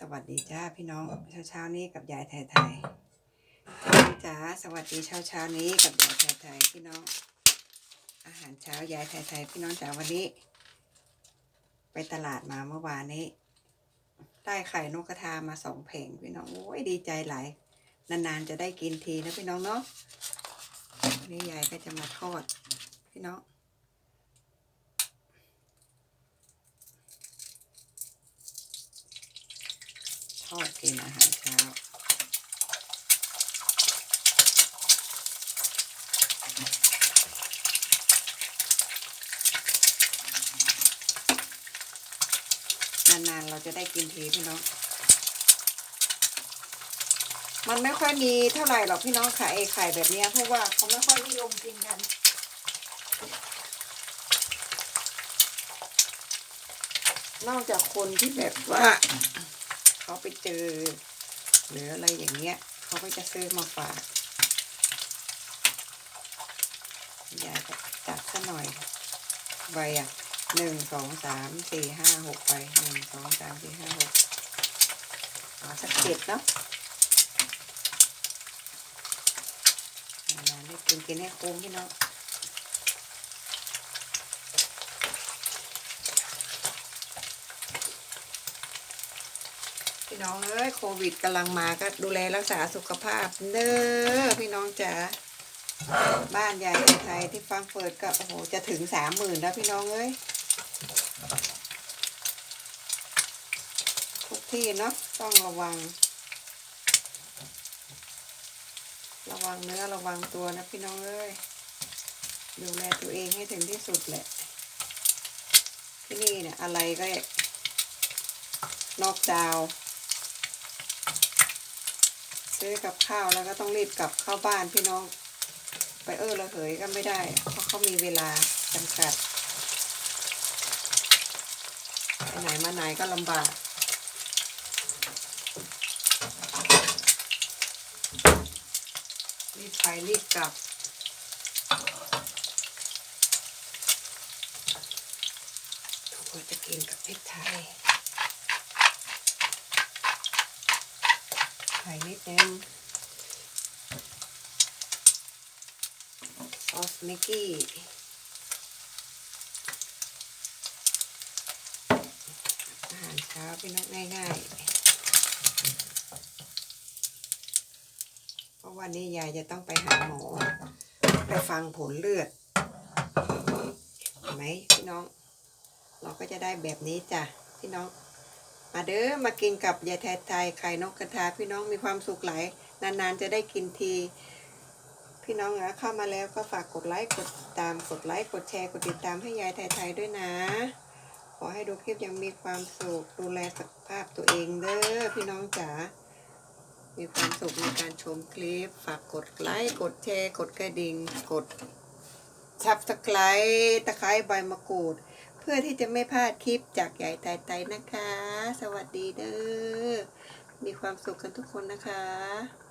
สวัสดีจ้าพี่น้องเช้าเช้านี้กับยายไทยไทยพี่น้าสวัสดีเช้าเช้านี้กับยายไทยไทยพี่น้อง อาหารเช้ายายไทยไทยพี่น้องจ๋าวันนี้ ไปตลาดมาเมื่อวานนี้ ได้ไข่นกกระทามาสองแผงพี่น้องโอ้ยดีใจหลายนานๆจะได้กินทีนะพี่น้องเนาะวันนี้ยายก็จะมาทอด พี่น้อง ทอดกินอาหารเช้านานๆเราจะได้กินทีพี่น้อง มันไม่ค่อยมีเท่าไหร่หรอกพี่น้องขายไอไข่แบบเนี้ยเพราะว่าเขาไม่ค่อยนิยมกินกันนอกจากคนที่แบบว่า เขาไปเจอ หรืออะไรอย่างเงี้ยเขาก็จะซื้อมาฝากยายก็จัดซะหน่อยใบอะหนึ่งสองสามสี่ห้าหกใบหนึ่งสองสามสี่ห้าหกเอาสักเจ็ดเนาะนานๆได้กินกินให้คุ้มพี่น้อง พี่น้องเอ้ยโควิดกำลังมาก็ดูแลรักษาสุขภาพเด้อพี่น้องจ๋าบ้านยายไทยที่ฟังเปิดก็โอ้โหจะถึงสามหมื่นแล้วพี่น้องเอ้ยทุกที่เนาะต้องระวัง ระวังเนื้อระวังตัวนะพี่น้องเอ้ยดูแลตัวเองให้ถึงที่สุดแหละ ที่นี่เนี่ยอะไรก็นอกดาว ซื้อกับข้าวแล้วก็ต้องรีบกลับเข้าบ้านพี่น้อง ไปเออระเหยก็ไม่ได้ เพราะเขามีเวลาจำกัด ไปไหนมาไหนก็ลำบากรีบไปรีบกลับทุกคนจะกินกับพริกไทย ข่นิดนึงซอสมิกกี้อาหารเช้าพี่น้องง่ายๆ เพราะวันนี้ยายจะต้องไปหาหมอ ไปฟังผลเลือดเห็นไหมพี่น้อง เราก็จะได้แบบนี้จ้ะ พี่น้อง มาเด้อมากินกับยายแทไทยไข่นกกระทาพี่น้องมีความสุขหลายนานๆจะได้กินที พี่น้องนะเข้ามาแล้วก็ฝากกดไลค์กดติดตามกดไลค์กดแชร์กดติดตามให้ยายไทยไทยด้วยนะ ขอให้ดูคลิปยังมีความสุขดูแลสุขภาพตัวเองเด้อพี่น้องจ๋ามีความสุขในการชมคลิป ฝากกดไลค์กดแชร์กดกระดิ่งกดซับสไครต์ตะไคร้ใบมะกรูด พื่อที่จะไม่พลาดคลิปจากใหญ่ไตไตนะคะ สวัสดีเด้อมีความสุขกันทุกคนนะคะ